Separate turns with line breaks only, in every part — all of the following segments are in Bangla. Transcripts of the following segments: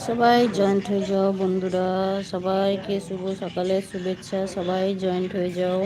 সবাই জয়েন্ট হয়ে যাও বন্ধুরা। সবাইকে শুভ সকালের শুভেচ্ছা। সবাই জয়েন্ট হয়ে যাও।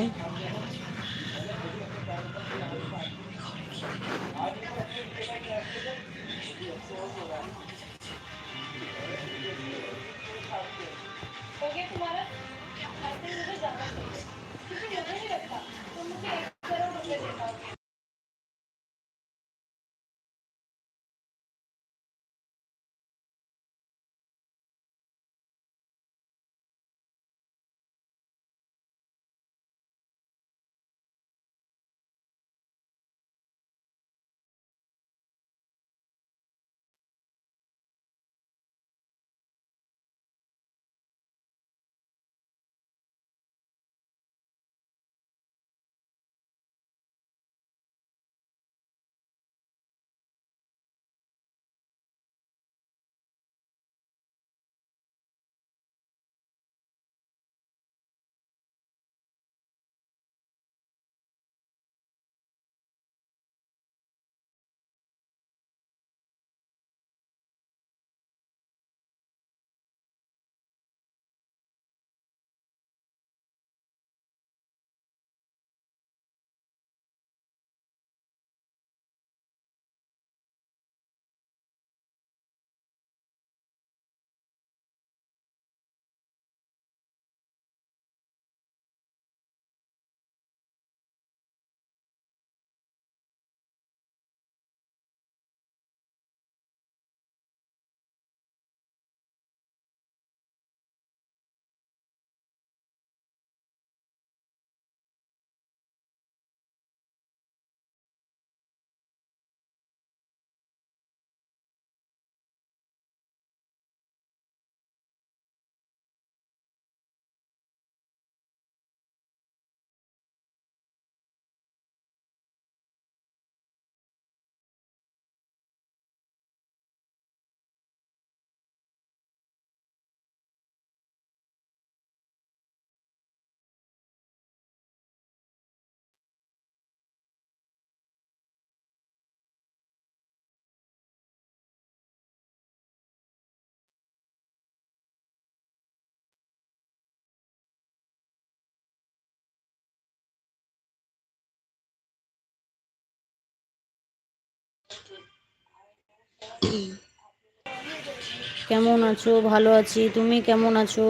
কেমন আছো? ভালো আছি। তুমি কেমন আছো?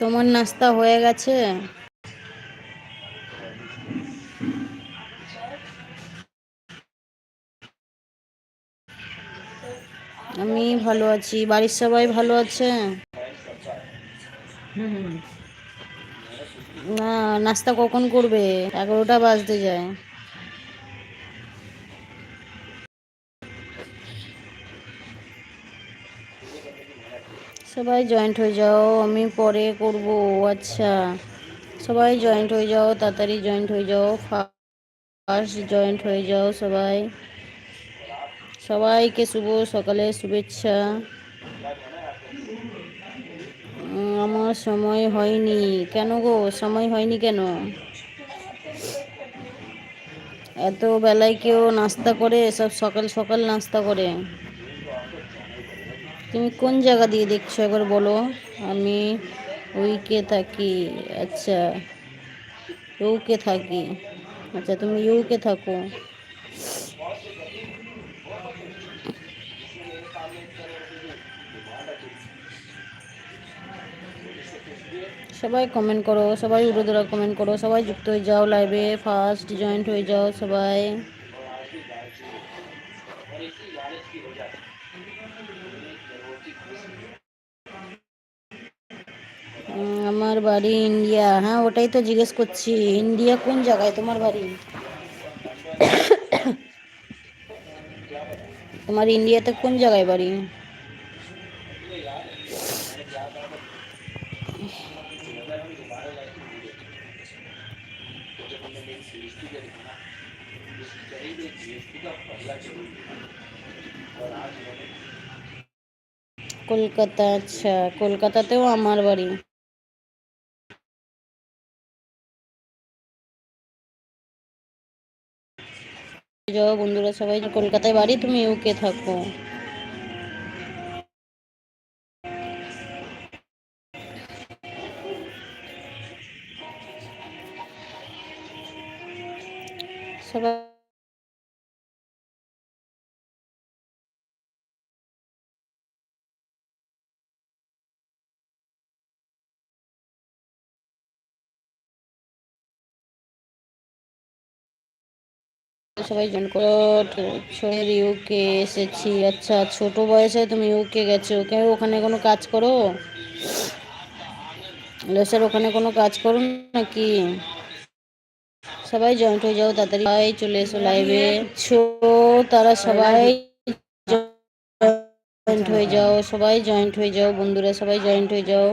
তোমার নাস্তা হয়ে গেছে? আমি ভালো আছি। বাড়ির সবাই ভালো আছে? না নাস্তা কখন করবে? এগারোটা বাজতে যায়। সবাই জয়েন্ট হয়ে যাও আমি পরে করব। আচ্ছা সবাই জয়েন্ট হয়ে যাও তাড়াতাড়ি জয়েন্ট হয়ে যাও ফার্স্ট জয়েন্ট হয়ে যাও সবাই। সবাইকে শুভ সকালে শুভেচ্ছা। আমার সময় হয়নি। কেন গো? সময় হয়নি কেন? এত বেলায় কেউ নাস্তা করে, সব সকাল সকাল নাস্তা করে। তুমি কোন জায়গা দিয়ে দেখছ? একবার বলো। আমি উইকে থাকি। আচ্ছা ইউকে থাকি। আচ্ছা তুমি ইউকে থাকো। সবাই কমেন্ট করো, সবাই উড়োদোড়া কমেন্ট করো, সবাই যুক্ত হয়ে যাও লাইভে ফার্স্ট জয়েন্ট হয়ে যাও সবাই। আমার বাড়ি ইন্ডিয়া। হ্যাঁ ওটাই তো জিজ্ঞেস করছি, ইন্ডিয়া কোন জায়গায় তোমার বাড়ি? তোমার ইন্ডিয়াতে কোন জায়গায় বাড়ি? কলকাতা আচ্ছা কলকাতাতেও আমার বাড়ি। যাও বন্ধুরা সবাই কলকাতায় বাড়ি তুমি ইউকে থাকো। সবাই সবাই জন ছেড়ে ইউকে এসেছি। আচ্ছা ছোট বয়সে তুমি ইউকে গেছো। কেন ওখানে কোনো কাজ করো? স্যার, ওখানে কোনো কাজ করো নাকি? সবাই জয়েন্ট হয়ে যাও, তাড়াতাড়ি। সবাই চলে এসো লাইভে। ছো, তারা সবাই জয়েন্ট হয়ে যাও। সবাই জয়েন্ট হয়ে যাও, বন্ধুরা সবাই জয়েন্ট হয়ে যাও।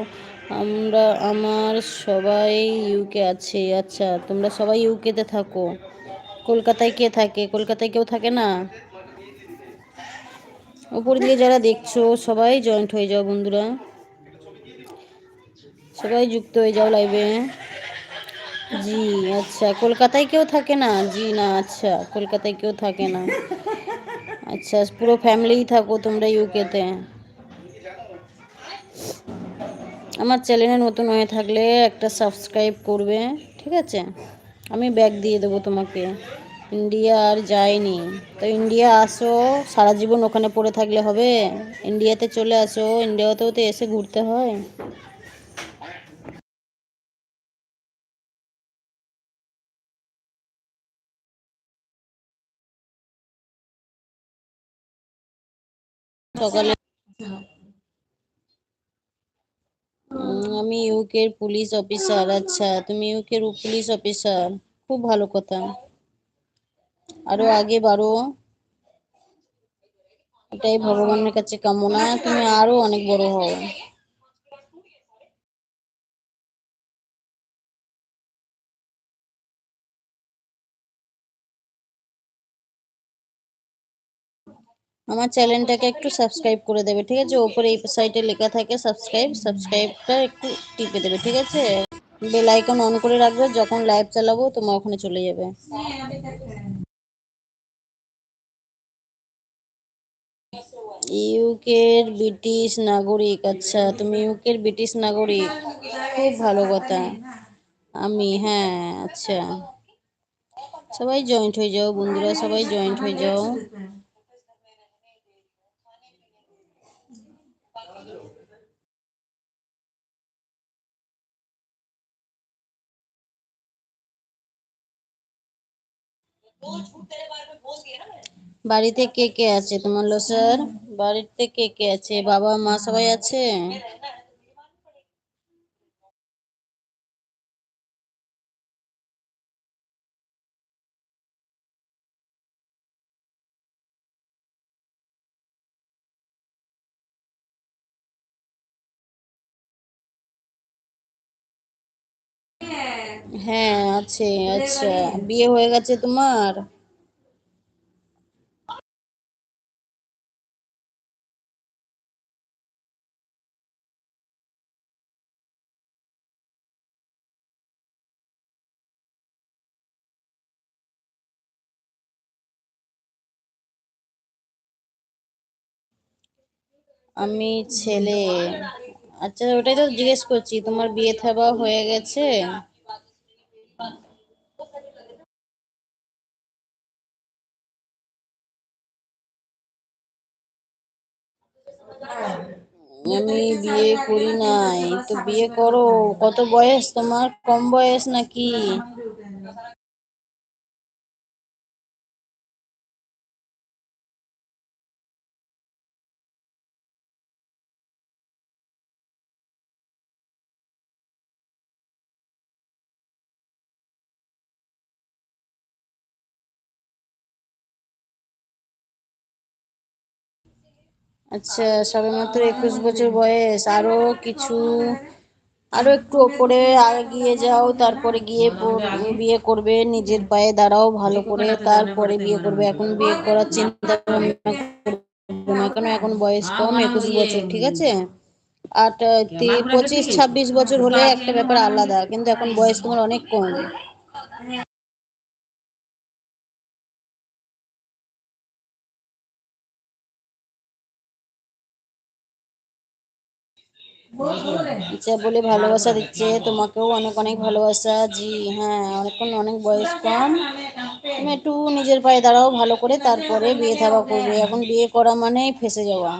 আমরা, আমার সবাই ইউকে আছে। আচ্ছা তোমরা সবাই ইউকেতে থাকো। কলকাতায় কে থাকে? কলকাতায় কেউ থাকে না? উপর দিয়ে যারা দেখছ, সবাই জয়েন্ট হয়ে যাও বন্ধুরা। সবাই যুক্ত হয়ে যাও লাইভে জি আচ্ছা। কলকাতায় কেউ থাকে না? জি, না আচ্ছা। কলকাতায় কেউ থাকে না। আচ্ছা পুরো ফ্যামিলিই থাকো তোমরা ইউকেতে আমার চ্যানেলে নতুন হয়ে থাকলে একটা সাবস্ক্রাইব করবে, ঠিক আছে? আমি ব্যাগ দিয়ে দেবো তোমাকে। ইন্ডিয়া আর যায়নি তো ইন্ডিয়া আসো, সারা জীবন ওখানে পড়ে থাকলে হবে। ইন্ডিয়াতে চলে আসো, ইন্ডিয়াতেও তো এসে ঘুরতে হয়। সকালে আমি ইউকের পুলিশ অফিসার আচ্ছা তুমি ইউকের পুলিশ অফিসার, খুব ভালো কথা। আরও আগে বাড়ো এটাই ভগবানের কাছে কামনা, তুমি আরও অনেক বড় হও। আমার চ্যানেলটাকে একটু সাবস্ক্রাইব করে দেবে, ঠিক আছে? ওপরে এই সাইটে লেখা থাকে সাবস্ক্রাইব সাবস্ক্রাইবটা একটু টিপে দেবে, ঠিক আছে? বেল আইকন অন করে রাখবে, যখন লাইভ চালাবো তোমার ওখানে চলে যাবে। ইউকের ব্রিটিশ নাগরিক আচ্ছা তুমি ইউকের ব্রিটিশ নাগরিক, খুব ভালো কথা। আমি হ্যাঁ আচ্ছা। সবাই জয়েন্ট হয়ে যাও, বন্ধুরা, সবাই জয়েন্ট হয়ে যাও। বাড়িতে কে কে আছে? তোমার স্যার? বাড়িতে কে কে আছে? বাবা মা সবাই আছে? আছে আচ্ছা। বিয়ে হয়ে গেছে তোমার? আমি ছেলে। আচ্ছা ওটাই তো জিজ্ঞেস করছি, তোমার বিয়ে থাবা হয়ে গেছে? আমি বিয়ে করি নাই তো বিয়ে করো। কত বয়স তোমার? কম বয়স নাকি? আচ্ছা সবেমাত্র একুশ বছর বয়স, আরও কিছু, আরও একটু ওপরে গিয়ে যাও, তারপরে গিয়ে বিয়ে করবে, নিজের পায়ে দাঁড়াও, ভালো করে, তারপরে বিয়ে করবে, এখন বিয়ে করার চিন্তা ভাবনা কেন এখন বয়স কম, একুশ বছর, ঠিক আছে? আর পঁচিশ, ছাব্বিশ বছর হলে একটা ব্যাপার আলাদা, কিন্তু এখন বয়স তোমার অনেক কম। আচ্ছা বলে ভালোবাসা দিচ্ছে, তোমাকেও অনেক অনেক ভালোবাসা, জি হ্যাঁ অনেকক্ষণ অনেক বয়স কম। তুমি একটু নিজের পায়ে দাঁড়াও ভালো করে, তারপরে বিয়ে থাকা করবে। এখন বিয়ে করা মানেই ফেসে যাওয়া।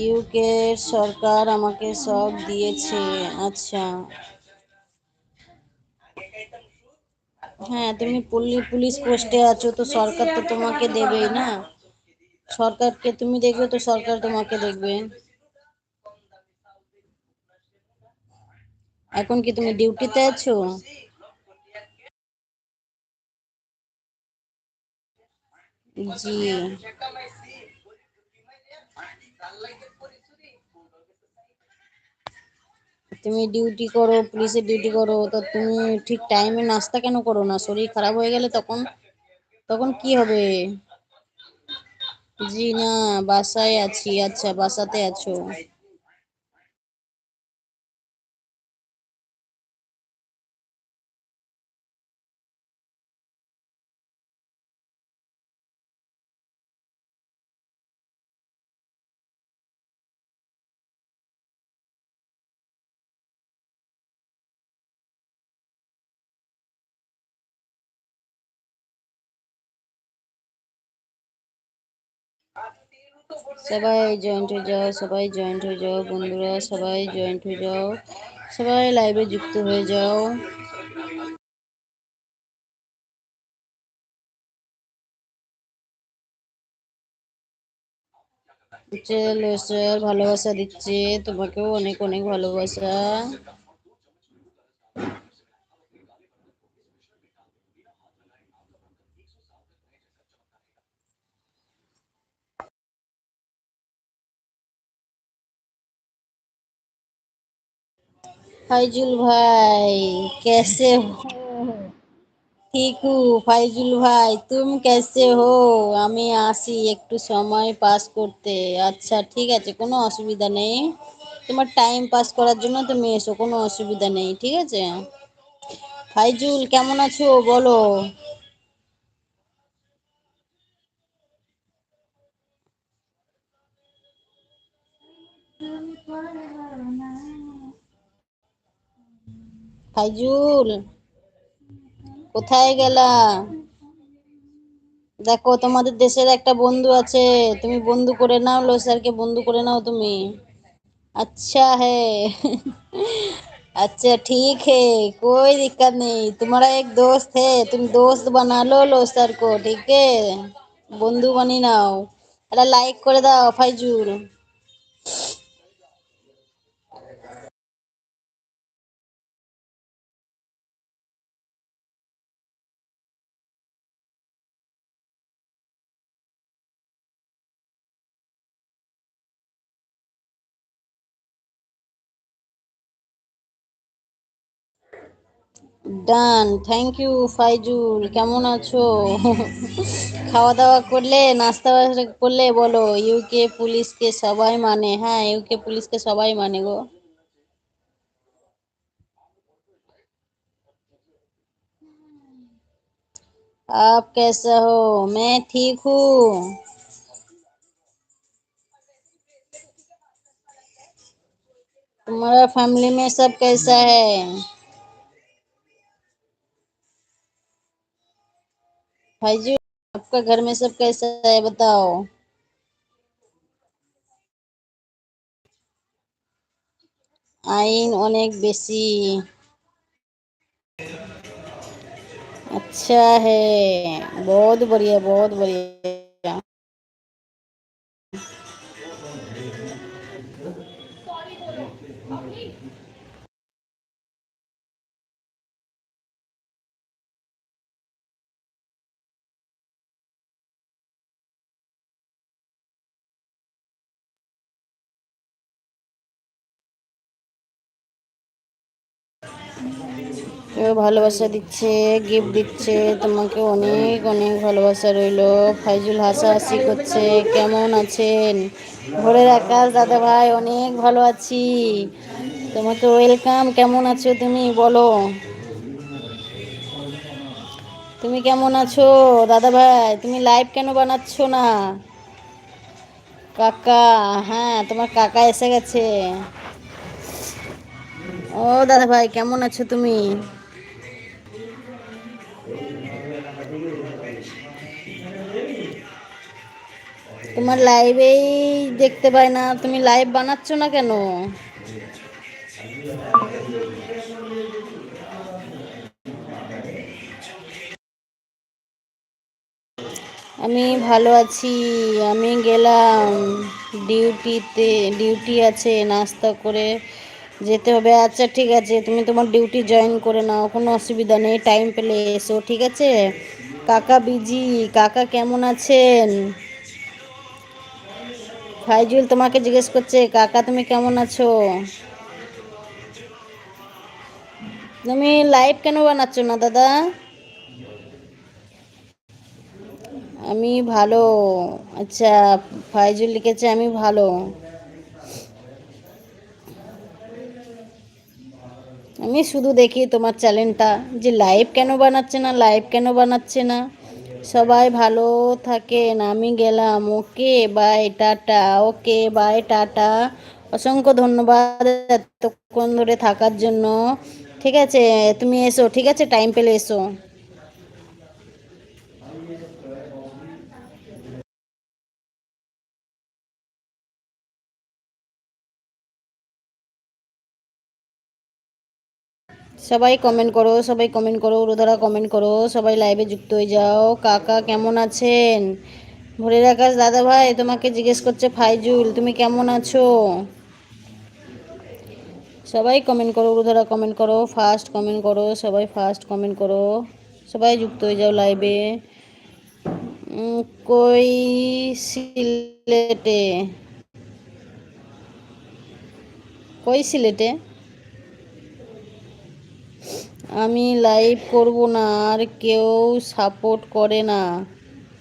ইউকে সরকার আমাকে সব দিয়েছে। আচ্ছা। হ্যাঁ তুমি পুলিশ পোস্টে আছো তো সরকার তো তোমাকে দেবেই না। সরকারকে তুমি দেখবে তো সরকার তোমাকে দেখবে। এখন কি তুমি ডিউটিতে আছো? জি। তুমি ডিউটি করো পুলিশের ডিউটি করো, তো তুমি ঠিক টাইমে নাস্তা কেন করো না? শরীর খারাপ হয়ে গেলে তখন তখন কি হবে? জি না, বাসায় আছি আচ্ছা বাসাতে আছো। সবাই জয়েন্ট হয়ে যাও, সবাই জয়েন্ট হয়ে যাও বন্ধুরা, সবাই জয়েন্ট হয়ে যাও, সবাই লাইভে যুক্ত হয়ে যাও। স্যার ভালোবাসা দিচ্ছে, তোমাকেও অনেক অনেক ভালোবাসা। ফাইজুল ভাই कैसे हो ঠিক ফাইজুল ভাই তুমি कैसे हो আমি আসি একটু সময় পাস করতে আচ্ছা ঠিক আছে কোনো অসুবিধা নেই তোমার টাইম পাস করার জন্য তুমি এসো কোনো অসুবিধা নেই ঠিক আছে ফাইজুল কেমন আছো বলো ফাইজুল কোথায় গেলা দেখো তোমাদের দেশের একটা বন্ধু আছে তুমি বন্ধু করে নাও লো স্যারকে বন্ধু করে নাও তুমি अच्छा है अच्छा ठीक है कोई दिक्कत नहीं तुम्हारा एक दोस्त है तुम दोस्त बना लो लो सर को ठीक है বন্ধু বানিয়ে নাও এটা লাইক করে দাও Faizul done thank you Faizul কেমন আছো খাওয়া দাওয়া করলে নাস্তা করলে বলো ইউকে পুলিশকে সবাই মানে হ্যাঁ ইউকে পুলিশকে সবাই মানে গো आप कैसा हो मैं ठीक हूँ तुम्हारा फैमिली में सब कैसा है भाईजी, आपका घर में सब कैसा है बताओ? आइन अनेक बेसी। अच्छा है, बहुत बढ़िया बहुत बढ़िया। ভালোবাসা দিচ্ছে গিফট দিচ্ছে, তোমাকে অনেক অনেক ভালোবাসা রইল। ফাইজুল হাসাহাসি করছে, কেমন আছেন? ভোরের আকাশ, দাদা ভাই, অনেক ভালো আছি। তোমাকে ওয়েলকাম কেমন আছো তুমি, বলো। তুমি কেমন আছো, দাদা ভাই? তুমি লাইভ কেন বানাচ্ছ না? কাকা হ্যাঁ তোমার কাকা এসে গেছে। ও দাদা ভাই, কেমন আছো তুমি? তোমার লাইভেই দেখতে পাই না, তুমি লাইভ বানাচ্ছ না কেন? আমি ভালো আছি, আমি গেলাম ডিউটিতে ডিউটি আছে, নাস্তা করে যেতে হবে। আচ্ছা ঠিক আছে, তুমি তোমার ডিউটি জয়েন করে নাও, কোনো অসুবিধা নেই টাইম পেলে এসো, ঠিক আছে? কাকা বিজি কাকা কেমন আছেন? ফাইজুল তোমাকে জিজ্ঞেস করছে, কাকা তুমি কেমন আছো? তুমি লাইভ কেন বানাচ্ছ না, দাদা? আমি ভালো আচ্ছা ফাইজুল লিখেছে, আমি ভালো। আমি শুধু দেখি তোমার চ্যানেলটা যে লাইভ কেন বানাচ্ছে না লাইভ কেন বানাচ্ছে না। সবাই ভালো থাকেন আমি গেলাম, okay bye tata, okay bye tata. অসংখ্য ধন্যবাদ এতক্ষণ ধরে থাকার জন্য। ঠিক আছে, তুমি এসো, ঠিক আছে টাইম পেলে এসো। সবাই কমেন্ট করো, সবাই কমেন্ট করো, রোদারা কমেন্ট করো, সবাই লাইভে যুক্ত হয়ে যাও। কাকা কেমন আছেন? ভোরের আকাশ, দাদা ভাই, তোমাকে জিজ্ঞেস করছে ফাইজুল, তুমি কেমন আছো? সবাই কমেন্ট করো, রোদারা কমেন্ট করো ফার্স্ট কমেন্ট করো, সবাই ফার্স্ট কমেন্ট করো, সবাই যুক্ত হয়ে যাও লাইভে কই সিলেটে? কই সিলেটে? আমি লাইভ করব না, আর কেউ সাপোর্ট করে না।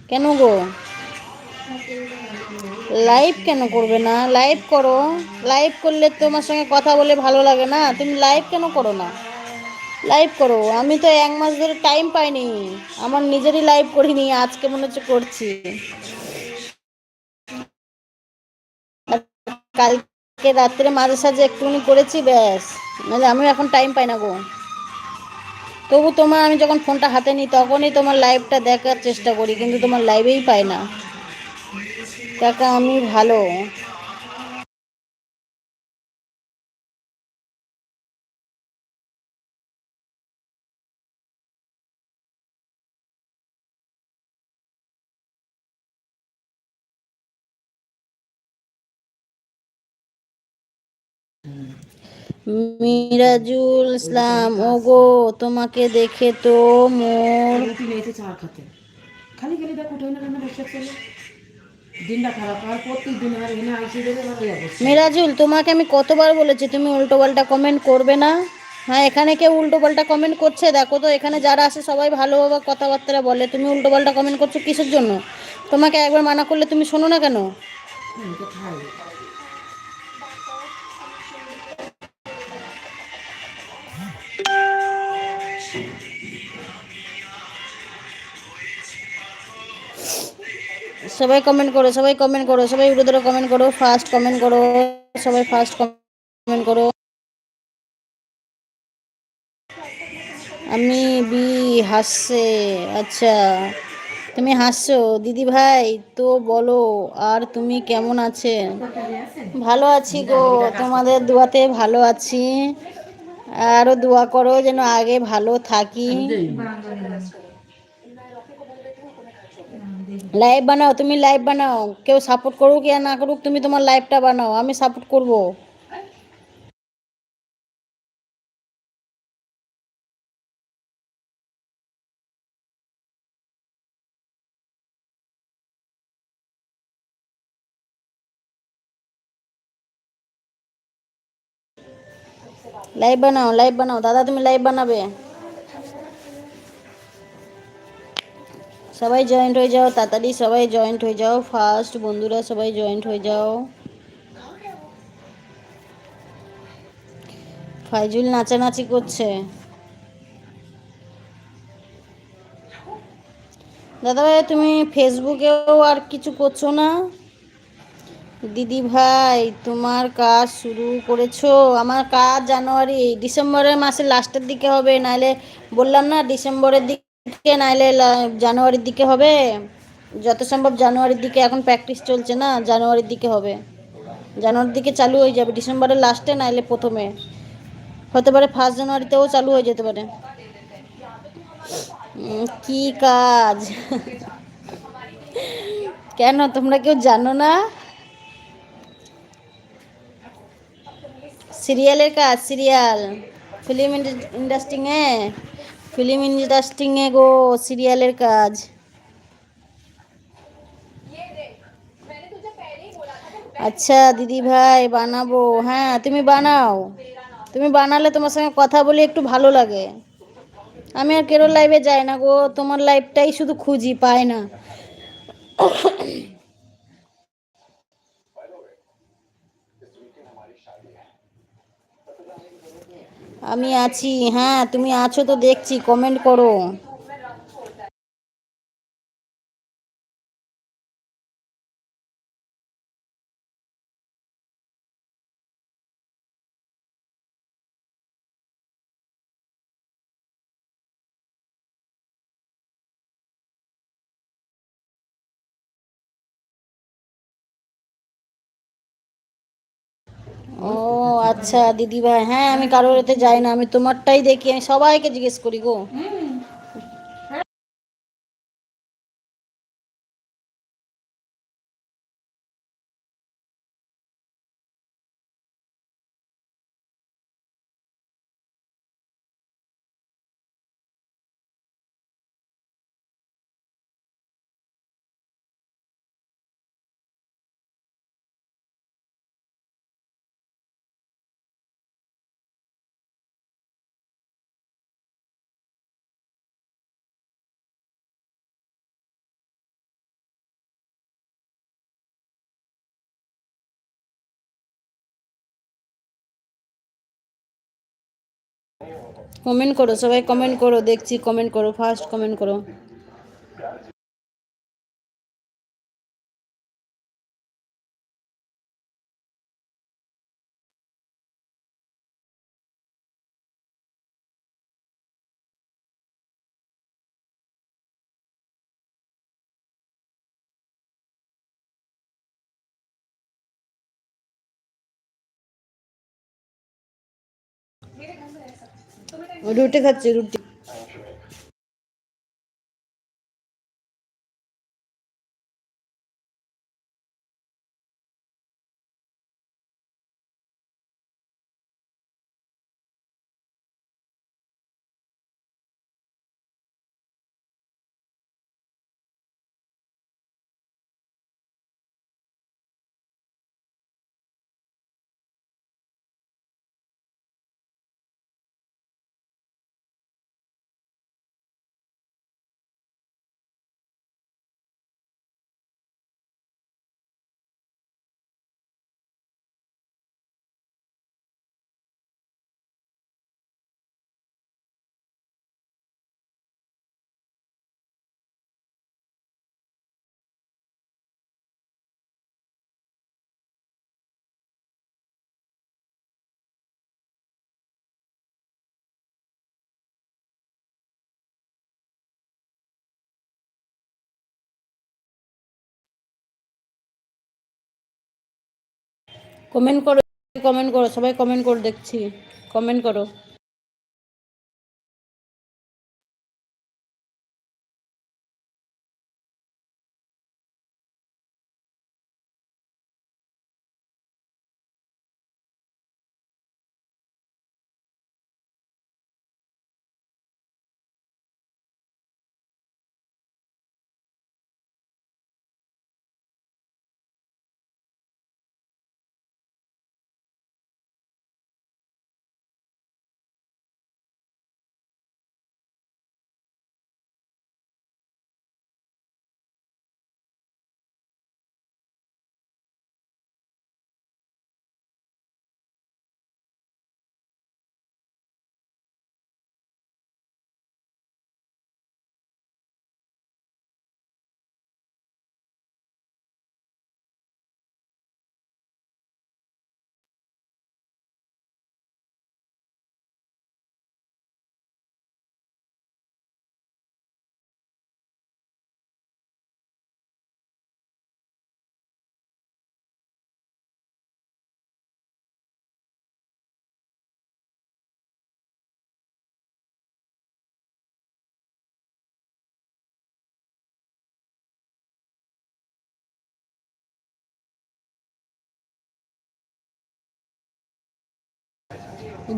কেন গো? লাইভ কেন করবে না? লাইভ করো। লাইভ করলে তোমার সঙ্গে কথা বলে ভালো লাগে না। তুমি লাইভ কেন করো না? লাইভ করো। আমি তো এক মাস ধরে টাইম পাইনি। আমার নিজেরই লাইভ করিনি। আজকে মনে হচ্ছে করছি। কালকে রাত্রে মাঝে সাঝে একটুখানি করেছি ব্যাস। নাহলে আমি এখন টাইম পাই না গো। তবু তোমার আমি যখন ফোনটা হাতে নিই, তখনই তোমার লাইভটা দেখার চেষ্টা করি, কিন্তু তোমার লাইভেই পাই না। কাকা, আমি ভালো। মিরাজুল ইসলাম ওগো তোমাকে দেখে তো মোর
খালি খালি দেখো দিনটা খারাপ আর আর এনে আইসি দেবে
মিরাজুল তোমাকে আমি কতবার বলেছি তুমি উল্টো পাল্টা কমেন্ট করবে না? হ্যাঁ এখানে কেউ উল্টো পাল্টা কমেন্ট করছে? দেখো তো এখানে যারা আসে সবাই ভালোভাবে কথাবার্তা বলে। তুমি উল্টো পাল্টা কমেন্ট করছ কিসের জন্য? তোমাকে একবার মানা করলে তুমি শোনো না কেন? সবাই কমেন্ট করো, সবাই কমেন্ট করো, সবাই উড়ে ধরে কমেন্ট করো ফার্স্ট কমেন্ট করো, সবাই ফার্স্ট কমেন্ট করো। আমি বি হাসছে আচ্ছা। তুমি হাসছো, দিদি ভাই, তো বলো, আর তুমি কেমন আছেন ভালো আছি গো, তোমাদের দোয়াতে ভালো আছি। আরও দোয়া করো, যেন আগে ভালো থাকি। লাইভ বানাও তুমি লাইভ বানাও কেউ সাপোর্ট করুক ইয়া না করুক, তুমি তোমার লাইভটা বানাও, আমি সাপোর্ট করব। লাইভ বানাও লাইভ বানাও দাদা, তুমি লাইভ বানাবে? সবাই জয়েন্ট হয়ে যাও, তাড়াতাড়ি সবাই জয়েন্ট হয়ে যাও ফার্স্ট বন্ধুরা সবাই জয়েন্ট হয়ে যাও। ফাইজুল নাচানাচি করছে। দাদাভাই, তুমি ফেসবুকেও আর কিছু করছ না? দিদি ভাই, তোমার কাজ শুরু করেছ। আমার কাজ জানুয়ারি, ডিসেম্বরের মাসে লাস্টের দিকে হবে, নাহলে বললাম না ডিসেম্বরের দিকে নাহলে লা- জানুয়ারির দিকে হবে? যত সম্ভব জানুয়ারির দিকে, এখন প্র্যাকটিস চলছে না, জানুয়ারির দিকে হবে। জানুয়ারির দিকে চালু হয়ে যাবে, ডিসেম্বরের লাস্টে নাইলে প্রথমে। হতে পারে ফার্স্ট জানুয়ারিতেও চালু হয়ে যেতে পারে। কি কাজ? কেন, তোমরা কেউ জানো না? সিরিয়ালের কাজ, সিরিয়াল। ফিল্ম ইন্ডাস্ট্রিংয়ে ফিল্ম ইন্ডাস্ট্রিংয়ে গো, সিরিয়ালের কাজ। আচ্ছা দিদি ভাই বানাবো। হ্যাঁ তুমি বানাও। তুমি বানালে তোমার সঙ্গে কথা বলে একটু ভালো লাগে। আমি আর কেরোর লাইভে যাই না গো, তোমার লাইভটাই শুধু খুঁজি, পাই না। আমি আছি হ্যাঁ তুমি আছো তো দেখছি কমেন্ট করো। আচ্ছা দিদি ভাই হ্যাঁ আমি কারোর এতে যাই না, আমি তোমারটাই দেখি, আমি সবাইকে জিজ্ঞেস করি গো। কমেন্ট করো সবাই কমেন্ট করো দেখছি কমেন্ট করো ফার্স্ট কমেন্ট করো। রুটি খাচ্ছি রুটি। কমেন্ট করো কমেন্ট করো সবাই কমেন্ট করো দেখছি। কমেন্ট করো।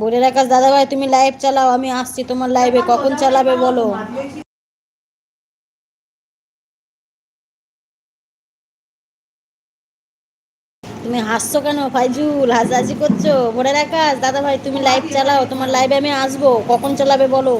বলে রাখাস দাদা ভাই তুমি লাইভ চালাও, আমি আসছি তোমার লাইভে কখন চালাবে বলো? তুমি হাসছো কেন ফাইজুল? হাসাহাসি করছ? বলে রাখাস দাদা ভাই তুমি লাইভ চালাও, তোমার লাইভে আমি আসব। কখন চালাবে বলো?